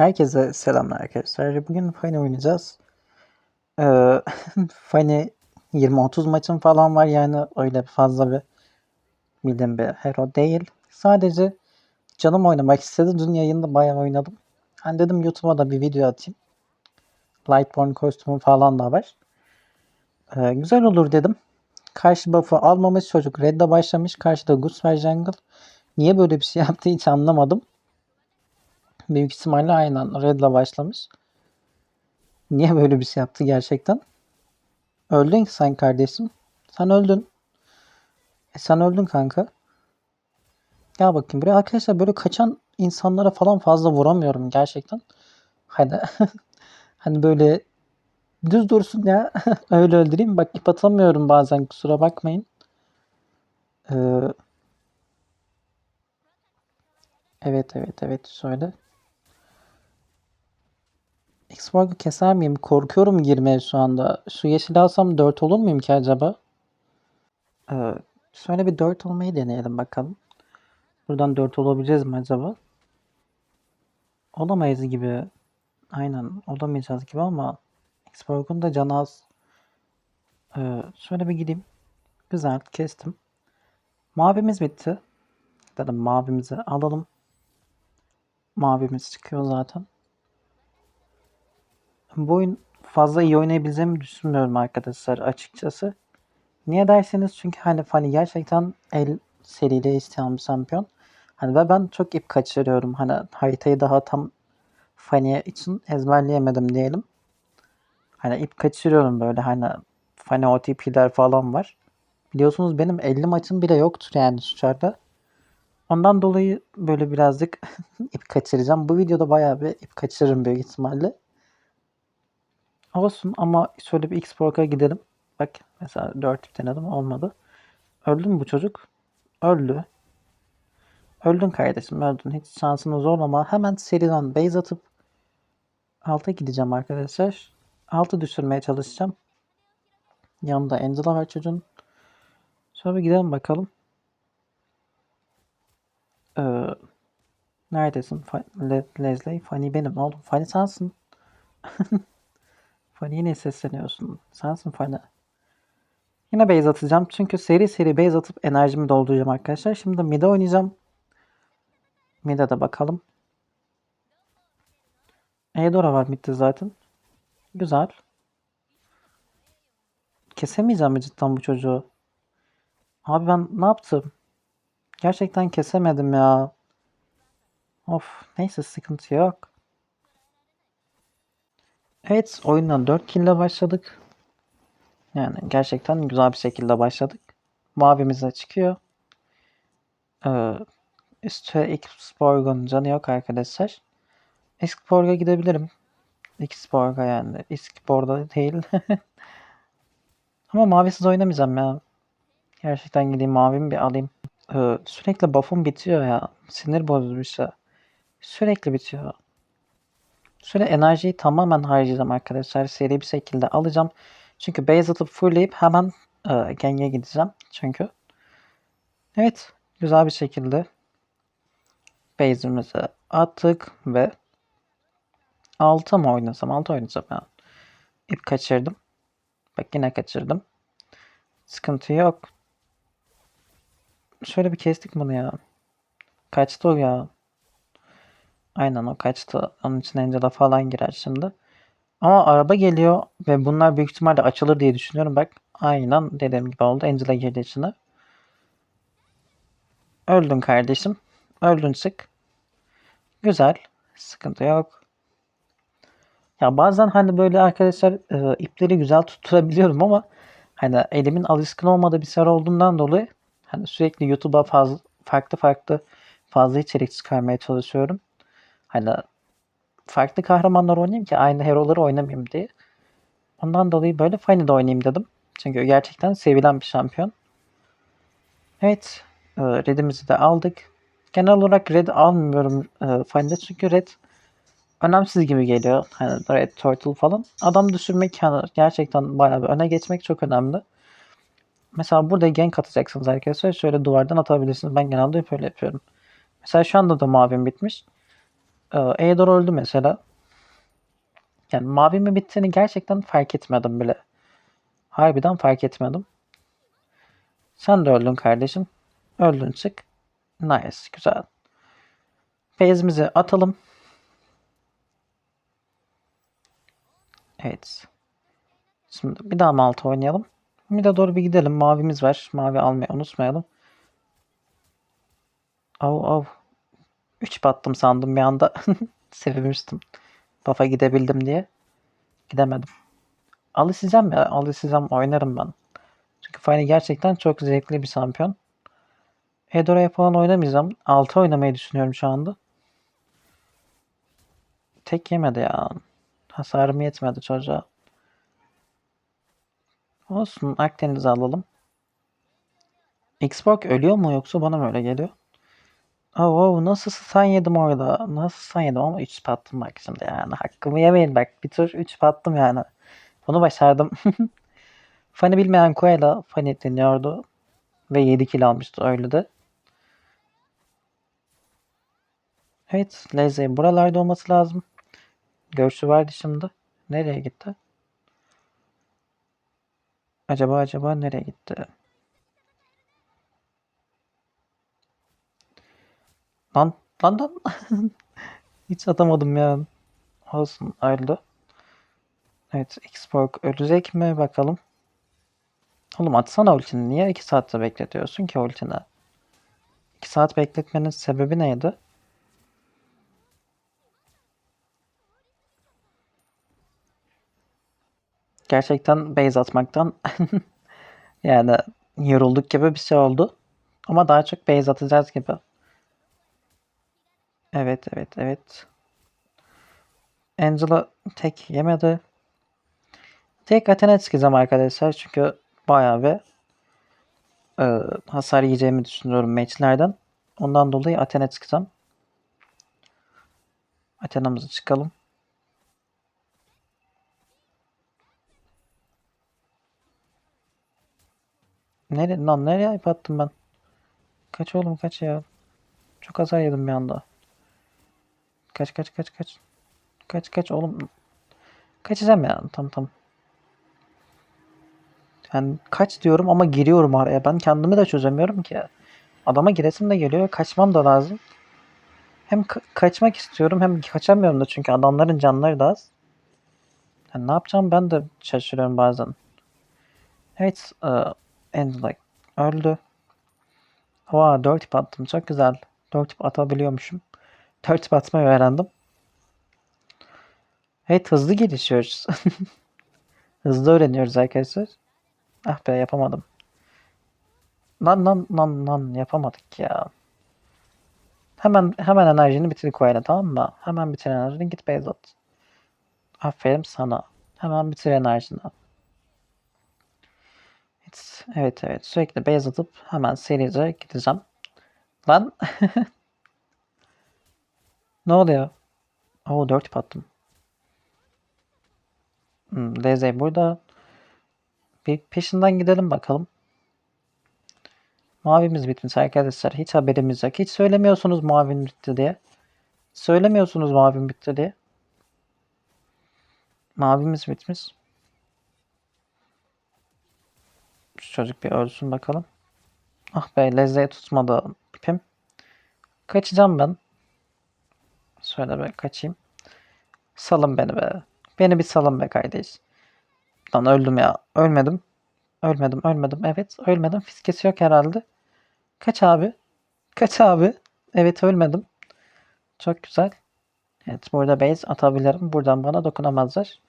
Herkese selamlar arkadaşlar. Bugün Fani oynayacağız. Ee, Fani 20-30 maçım falan var yani öyle fazla bir bildiğim bir hero değil. Sadece canım oynamak istedi. Dün yayında bayağı oynadım. Hani dedim YouTube'a da bir video atayım. Lightborn kostümü falan da var. Ee, güzel olur dedim. Karşı buff'ı almamış çocuk. Red'de başlamış. Karşıda Gus var Jungle. Niye böyle bir şey yaptı hiç anlamadım. Büyük ihtimalle aynen Red'le başlamış. Niye böyle bir şey yaptı gerçekten? Öldün ki sen kardeşim. Sen öldün. E sen öldün kanka. Gel bakayım buraya. Arkadaşlar böyle kaçan insanlara falan fazla vuramıyorum gerçekten. Hani hani böyle düz dursun ya. Öyle öldüreyim. Bak ip atamıyorum bazen kusura bakmayın. Ee, evet evet evet söyle. Xbox'u keser miyim? Korkuyorum girmeye şu anda. Şu yeşil alsam 4 olur muyum ki acaba? Ee, şöyle bir 4 olmayı deneyelim bakalım. Buradan 4 olabileceğiz mi acaba? Olamayız gibi. Aynen olamayacağız gibi ama Xbox'un da canı az. Ee, şöyle bir gideyim. Güzel kestim. Mavimiz bitti. Dedim mavimizi alalım. Mavimiz çıkıyor zaten. Bu oyun fazla iyi oynayabileceğimi düşünmüyorum arkadaşlar açıkçası. Niye derseniz çünkü hani Fanny gerçekten el seriyle isteyen bir şampiyon. Hani ve ben çok ip kaçırıyorum. Hani haritayı daha tam Fanny için ezberleyemedim diyelim. Hani ip kaçırıyorum böyle hani Fanny OTP'ler falan var. Biliyorsunuz benim 50 maçım bile yoktur yani suçarda. Ondan dolayı böyle birazcık ip kaçıracağım. Bu videoda bayağı bir ip kaçırırım büyük ihtimalle. Olsun ama şöyle bir X-Borg'a gidelim. Bak mesela 4 ip denedim olmadı. Öldü mü bu çocuk? Öldü. Öldün kardeşim öldün. Hiç şansını zorlama. Hemen seriden base atıp alta gideceğim arkadaşlar. Altı düşürmeye çalışacağım. Yanında Angela var çocuğun. Şöyle bir gidelim bakalım. Ee, neredesin? Leslie. Fanny benim oğlum. Fanny sensin. Fanny yine sesleniyorsun. Sensin Fanny. Yine base atacağım. Çünkü seri seri base atıp enerjimi dolduracağım arkadaşlar. Şimdi mid'e oynayacağım. Mid'e de bakalım. Eudora var mid'de zaten. Güzel. Kesemeyeceğim mi cidden bu çocuğu? Abi ben ne yaptım? Gerçekten kesemedim ya. Of neyse sıkıntı yok. Evet oyundan 4 kill ile başladık. Yani gerçekten güzel bir şekilde başladık. Mavimiz de çıkıyor. Ee, üstte X-Sporg'un canı yok arkadaşlar. X-Sporg'a gidebilirim. X-Sporg'a yani. X-Sporg'da değil. Ama mavisiz oynamayacağım ya. Gerçekten gideyim mavimi bir alayım. Ee, sürekli buff'um bitiyor ya. Sinir bozucu şey. Sürekli bitiyor. Şöyle enerjiyi tamamen harcayacağım arkadaşlar. Seri bir şekilde alacağım. Çünkü base atıp fullleyip hemen e, genge gideceğim. Çünkü. Evet. Güzel bir şekilde base'imizi attık ve 6 mı oynasam? 6 oynasam ya. İp kaçırdım. Bak yine kaçırdım. Sıkıntı yok. Şöyle bir kestik bunu ya. Kaçtı o ya. Aynen o kaçtı. Onun için Angela falan girer şimdi. Ama araba geliyor ve bunlar büyük ihtimalle açılır diye düşünüyorum. Bak aynen dediğim gibi oldu. Angela girdi içine. Öldün kardeşim. Öldün sık. Güzel. Sıkıntı yok. Ya bazen hani böyle arkadaşlar e, ipleri güzel tutturabiliyorum ama hani elimin alışkın olmadığı bir ser olduğundan dolayı hani sürekli YouTube'a fazla farklı farklı fazla içerik çıkarmaya çalışıyorum. Hani farklı kahramanlar oynayayım ki aynı hero'ları oynamayayım diye. Ondan dolayı böyle Fanny'de oynayayım dedim. Çünkü gerçekten sevilen bir şampiyon. Evet. E, Red'imizi de aldık. Genel olarak Red almıyorum e, Fanny'de çünkü Red önemsiz gibi geliyor. Hani Red Turtle falan. Adam düşürmek yani gerçekten bayağı bir öne geçmek çok önemli. Mesela burada gank atacaksınız arkadaşlar. Şöyle duvardan atabilirsiniz. Ben genelde hep öyle yapıyorum. Mesela şu anda da mavim bitmiş. Ee, Eidor öldü mesela. Yani mavi mi bittiğini gerçekten fark etmedim bile. Harbiden fark etmedim. Sen de öldün kardeşim. Öldün çık. Nice. Güzel. Base'imizi atalım. Evet. Şimdi bir daha Malta oynayalım. Bir de doğru bir gidelim. Mavimiz var. Mavi almayı unutmayalım. Av av. 3 battım sandım bir anda. Sevinmiştim. Buff'a gidebildim diye. Gidemedim. Alışacağım ya. Alışacağım. Oynarım ben. Çünkü Fine gerçekten çok zevkli bir şampiyon. Hedora'ya falan oynamayacağım. 6 oynamayı düşünüyorum şu anda. Tek yemedi ya. Hasarım yetmedi çocuğa. Olsun Akdeniz'i alalım. Xbox ölüyor mu yoksa bana mı öyle geliyor? Oh, oh nasıl stun yedim orada. Nasıl stun yedim ama 3 attım bak şimdi yani. Hakkımı yemeyin bak. Bir tur 3 attım yani. Bunu başardım. Fanny bilmeyen Koyla Fanny deniyordu. Ve 7 kill almıştı öyle de. Evet Lazy buralarda olması lazım. Görüşü vardı şimdi. Nereye gitti? Acaba acaba nereye gitti? Lan lan lan. Hiç atamadım ya. Olsun öldü. Evet Xborg ölecek mi bakalım. Oğlum atsana ultini. Niye 2 saatte bekletiyorsun ki ultini? 2 saat bekletmenin sebebi neydi? Gerçekten base atmaktan yani yorulduk gibi bir şey oldu. Ama daha çok base atacağız gibi. Evet evet evet. Angela tek yemedi. Tek Athena çıkacağım arkadaşlar çünkü bayağı bir e, hasar yiyeceğimi düşünüyorum matchlerden. Ondan dolayı Athena çıkacağım. Athena'mızı çıkalım. Nereye, lan nereye ip attım ben? Kaç oğlum kaç ya. Çok hasar yedim bir anda. Kaç kaç kaç kaç. Kaç kaç oğlum. Kaçacağım ya. Tamam tamam. Yani kaç diyorum ama giriyorum araya. Ben kendimi de çözemiyorum ki. Adama giresim de geliyor. Kaçmam da lazım. Hem ka- kaçmak istiyorum hem kaçamıyorum da çünkü adamların canları da az. Yani ne yapacağım ben de şaşırıyorum bazen. Evet. Uh, and like öldü. Oha 4 tip attım. Çok güzel. 4 tip atabiliyormuşum. 4 tip atmayı öğrendim. Evet hızlı gelişiyoruz. hızlı öğreniyoruz arkadaşlar. Ah be yapamadım. Lan lan lan lan yapamadık ya. Hemen hemen enerjini bitir Koyla tamam mı? Hemen bitir enerjini git base at. Aferin sana. Hemen bitir enerjini. Evet evet, evet. sürekli base atıp hemen serice gideceğim. Lan. ne oluyor? Oo 4 tip attım. Hmm, DZ burada. Bir peşinden gidelim bakalım. Mavimiz bitmiş arkadaşlar. Hiç haberimiz yok. Hiç söylemiyorsunuz mavim bitti diye. Söylemiyorsunuz mavim bitti diye. Mavimiz bitmiş. Şu çocuk bir ölsün bakalım. Ah be lezzeye tutmadı ipim. Kaçacağım ben. Şöyle be kaçayım. Salın beni be. Beni bir salın be kardeş. Lan öldüm ya. Ölmedim. Ölmedim, ölmedim. Evet, ölmedim. Fiskesi yok herhalde. Kaç abi? Kaç abi? Evet, ölmedim. Çok güzel. Evet, burada base atabilirim. Buradan bana dokunamazlar.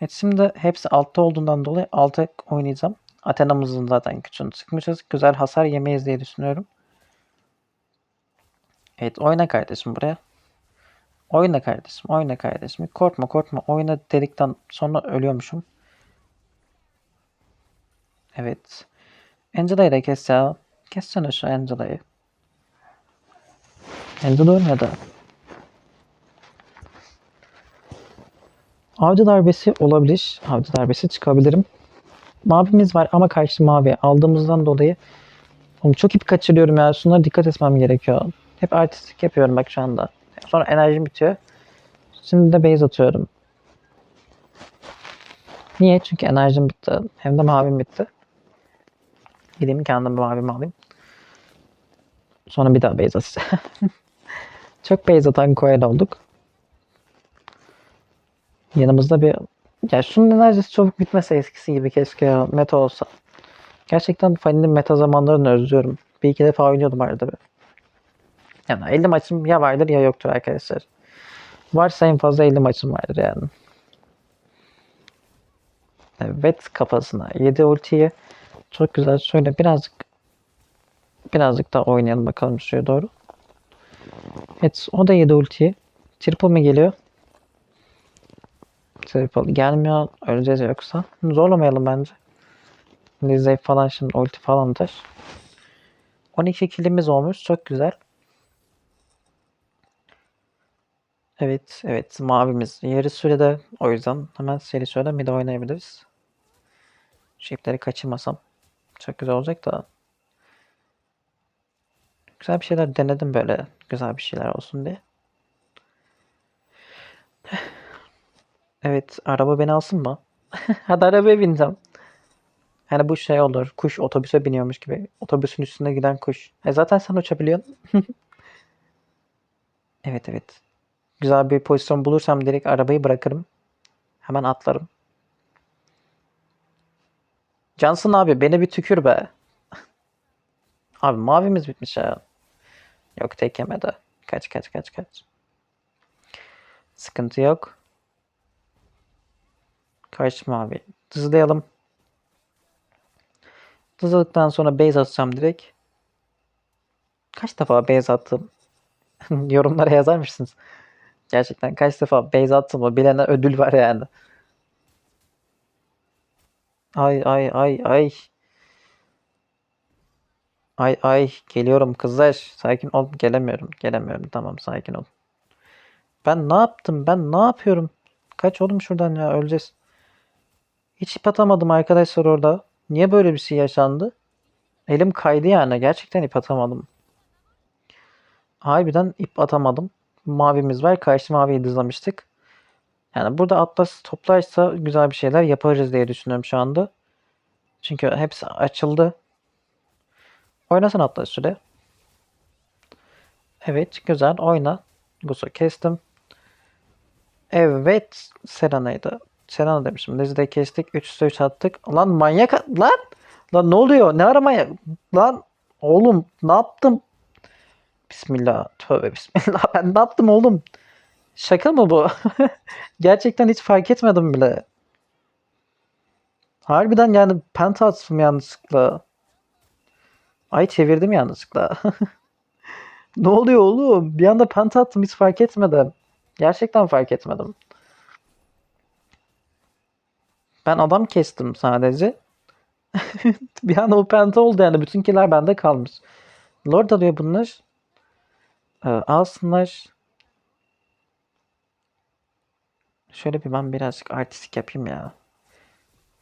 Evet, şimdi hepsi altta olduğundan dolayı alta oynayacağım. Athena'mızın zaten küçüğünü sıkmışız. Güzel hasar yemeyiz diye düşünüyorum. Evet, oyna kardeşim buraya. Oyna kardeşim, oyna kardeşim. Korkma, korkma. Oyna dedikten sonra ölüyormuşum. Evet. Angela'yı da kes ya. Kessene şu Angela'yı. Angela ölmedi. Avcı darbesi olabilir. Avcı darbesi çıkabilirim. Mavimiz var ama karşı mavi aldığımızdan dolayı Oğlum çok ip kaçırıyorum ya. Şunlara dikkat etmem gerekiyor. Hep artistik yapıyorum bak şu anda. Sonra enerjim bitiyor. Şimdi de base atıyorum. Niye? Çünkü enerjim bitti. Hem de mavim bitti. Gideyim kendime mavimi alayım. Sonra bir daha base atacağım. Çok base atan Koel olduk. Yanımızda bir... Ya şunun enerjisi çabuk bitmese eskisi gibi keşke. Meta olsa. Gerçekten Fanny'nin meta zamanlarını özlüyorum. Bir iki defa oynuyordum arada bir. Yani 50 maçım ya vardır ya yoktur arkadaşlar. Varsa en fazla 50 maçım vardır yani. Evet kafasına 7 ultiyi çok güzel şöyle birazcık birazcık daha oynayalım bakalım şuraya doğru. Evet o da 7 ultiyi. Triple mi geliyor? Triple gelmiyor. Öleceğiz yoksa. Zorlamayalım bence. Lizzie falan şimdi ulti falan atar. 12 kilimiz olmuş. Çok güzel. Evet, evet. Mavimiz yarı sürede. O yüzden hemen seri sürede mid oynayabiliriz. Şipleri kaçırmasam çok güzel olacak da. Güzel bir şeyler denedim böyle. Güzel bir şeyler olsun diye. Evet, araba beni alsın mı? Hadi arabaya bineceğim. Hani bu şey olur. Kuş otobüse biniyormuş gibi. Otobüsün üstünde giden kuş. E zaten sen uçabiliyorsun. evet evet. Güzel bir pozisyon bulursam direkt arabayı bırakırım. Hemen atlarım. Cansın abi beni bir tükür be. Abi mavimiz bitmiş ya. Yok tek yemedi. Kaç kaç kaç kaç. Sıkıntı yok. Kaç mavi. Hızlayalım. Hızladıktan sonra base atacağım direkt. Kaç defa base attım? Yorumlara yazar mısınız? Gerçekten kaç defa base attım o bilene ödül var yani. Ay ay ay ay. Ay ay geliyorum kızlar. Sakin ol. Gelemiyorum. Gelemiyorum. Tamam sakin ol. Ben ne yaptım? Ben ne yapıyorum? Kaç oğlum şuradan ya öleceğiz. Hiç ip atamadım arkadaşlar orada. Niye böyle bir şey yaşandı? Elim kaydı yani. Gerçekten ip atamadım. Harbiden ip atamadım. Mavimiz var. Karşı maviyi dızlamıştık. Yani burada Atlas toplarsa güzel bir şeyler yaparız diye düşünüyorum şu anda. Çünkü hepsi açıldı. Oynasın Atlas süre. Evet güzel oyna. Gusu kestim. Evet Serena'ydı. Serena demişim. Lizzie kestik. 3 üstü 3 attık. Lan manyak lan. Lan ne oluyor? Ne aramaya? Lan oğlum ne yaptım? Bismillah. Tövbe bismillah. Ben ne yaptım oğlum? Şaka mı bu? Gerçekten hiç fark etmedim bile. Harbiden yani penta attım yanlışlıkla. Ay çevirdim yanlışlıkla. ne oluyor oğlum? Bir anda penta attım hiç fark etmedim. Gerçekten fark etmedim. Ben adam kestim sadece. bir anda o penta oldu yani. Bütünkiler bende kalmış. Lord alıyor bunlar. Ee, alsınlar. Şöyle bir ben birazcık artistik yapayım ya.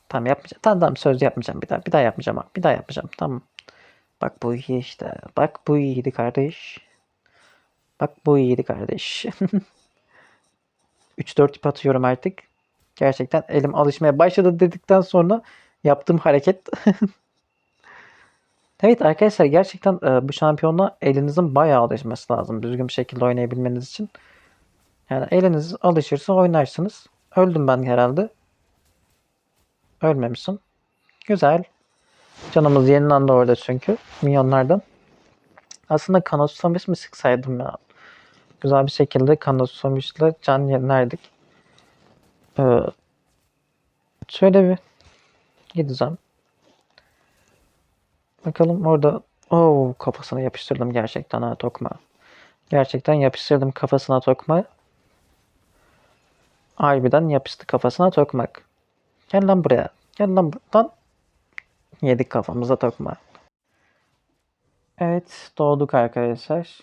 Tamam yapmayacağım. Tamam tamam söz yapmayacağım bir daha. Bir daha yapmayacağım. Bir daha yapmayacağım. Tamam. Bak bu iyi işte. Bak bu iyiydi kardeş. Bak bu iyiydi kardeş. 3-4 ip atıyorum artık. Gerçekten elim alışmaya başladı dedikten sonra yaptığım hareket. evet arkadaşlar gerçekten e, bu şampiyonla elinizin bayağı alışması lazım. Düzgün bir şekilde oynayabilmeniz için. Yani eliniz alışırsa oynarsınız. Öldüm ben herhalde. Ölmemişsin. Güzel. Canımız yenilendi orada çünkü. Minyonlardan. Aslında Kanosusamis mi sıksaydım ya? Güzel bir şekilde Kanosusamis'le can yenilerdik. Ee, şöyle bir gideceğim. Bakalım orada Oo, kafasına yapıştırdım gerçekten ha tokma. Gerçekten yapıştırdım kafasına tokma. Harbiden yapıştı kafasına tokmak. Gel lan buraya. Gel lan buradan. Yedik kafamıza tokma. Evet doğduk arkadaşlar.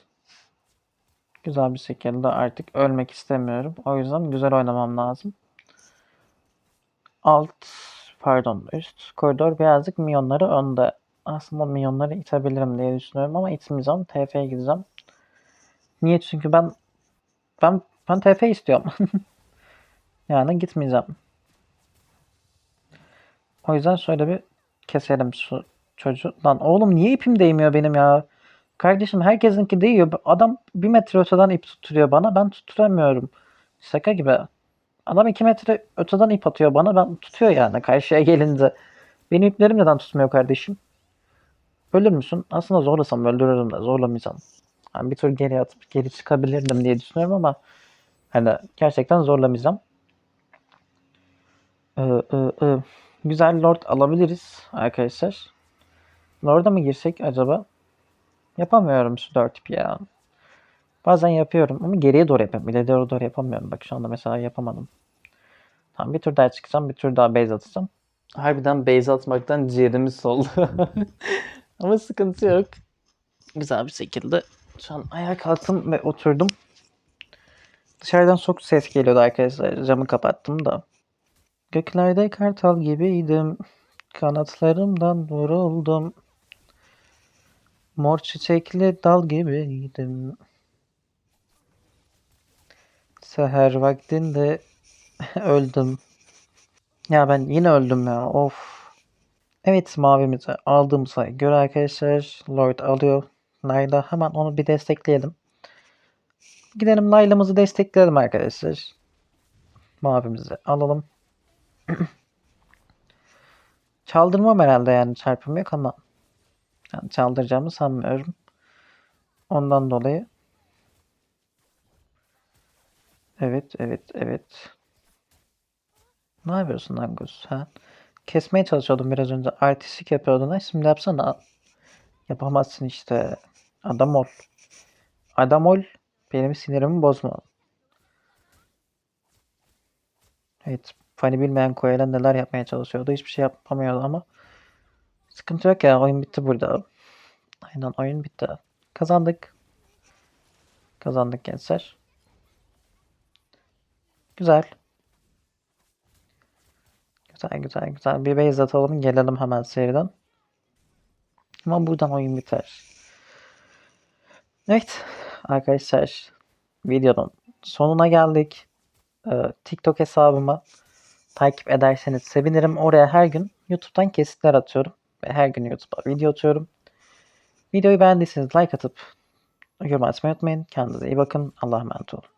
Güzel bir şekilde artık ölmek istemiyorum. O yüzden güzel oynamam lazım. Alt pardon üst koridor birazcık milyonları önde. Aslında milyonları itebilirim diye düşünüyorum ama itmeyeceğim. TF'ye gideceğim. Niye? Çünkü ben Ben ben TF istiyorum. yani gitmeyeceğim. O yüzden şöyle bir keselim şu çocuğu. Lan oğlum niye ipim değmiyor benim ya? Kardeşim herkesinki değiyor. Adam bir metre öteden ip tutturuyor bana. Ben tutturamıyorum. Şaka gibi. Adam iki metre öteden ip atıyor bana. Ben tutuyor yani karşıya gelince. Benim iplerim neden tutmuyor kardeşim? Ölür müsün? Aslında zorlasam öldürürüm de zorlamayacağım. Yani bir tur geri atıp geri çıkabilirdim diye düşünüyorum ama hani gerçekten zorlamayacağım. Ee, e, e, güzel lord alabiliriz arkadaşlar. Lord'a mı girsek acaba? Yapamıyorum şu 4 tipi ya. Bazen yapıyorum ama geriye doğru yapıyorum. İleriye doğru yapamıyorum. Bak şu anda mesela yapamadım. Tamam bir tur daha çıkacağım. Bir tur daha base atacağım. Harbiden base atmaktan ciğerimiz soldu. ama sıkıntı yok. Güzel bir şekilde şu an ayağa kalktım ve oturdum. Dışarıdan çok ses geliyordu arkadaşlar. Camı kapattım da. Göklerde kartal gibiydim. Kanatlarımdan vuruldum. Mor çiçekli dal gibiydim. Seher vaktinde öldüm. Ya ben yine öldüm ya. Of. Evet mavimizi aldığımıza göre arkadaşlar Lord alıyor. Layla hemen onu bir destekleyelim. Gidelim Layla'mızı destekleyelim arkadaşlar. Mavimizi alalım. Çaldırmam herhalde yani çarpım yok ama yani çaldıracağımı sanmıyorum. Ondan dolayı Evet, evet, evet. Ne yapıyorsun Angus? Ha? Kesmeye çalışıyordum biraz önce. Artistik yapıyordun ha. Şimdi yapsana. Yapamazsın işte. Adam ol. Adam ol. Benim sinirimi bozma. Evet. Fani bilmeyen Koyal'a neler yapmaya çalışıyordu. Hiçbir şey yapamıyordu ama. Sıkıntı yok ya. Oyun bitti burada. Aynen oyun bitti. Kazandık. Kazandık gençler. Güzel. Güzel güzel güzel. Bir base atalım. Gelelim hemen seriden. Ama buradan oyun biter. Evet. Arkadaşlar. Videonun sonuna geldik. Ee, TikTok hesabımı takip ederseniz sevinirim. Oraya her gün YouTube'dan kesitler atıyorum. Ve her gün YouTube'a video atıyorum. Videoyu beğendiyseniz like atıp yorum atmayı unutmayın. Kendinize iyi bakın. Allah'a emanet olun.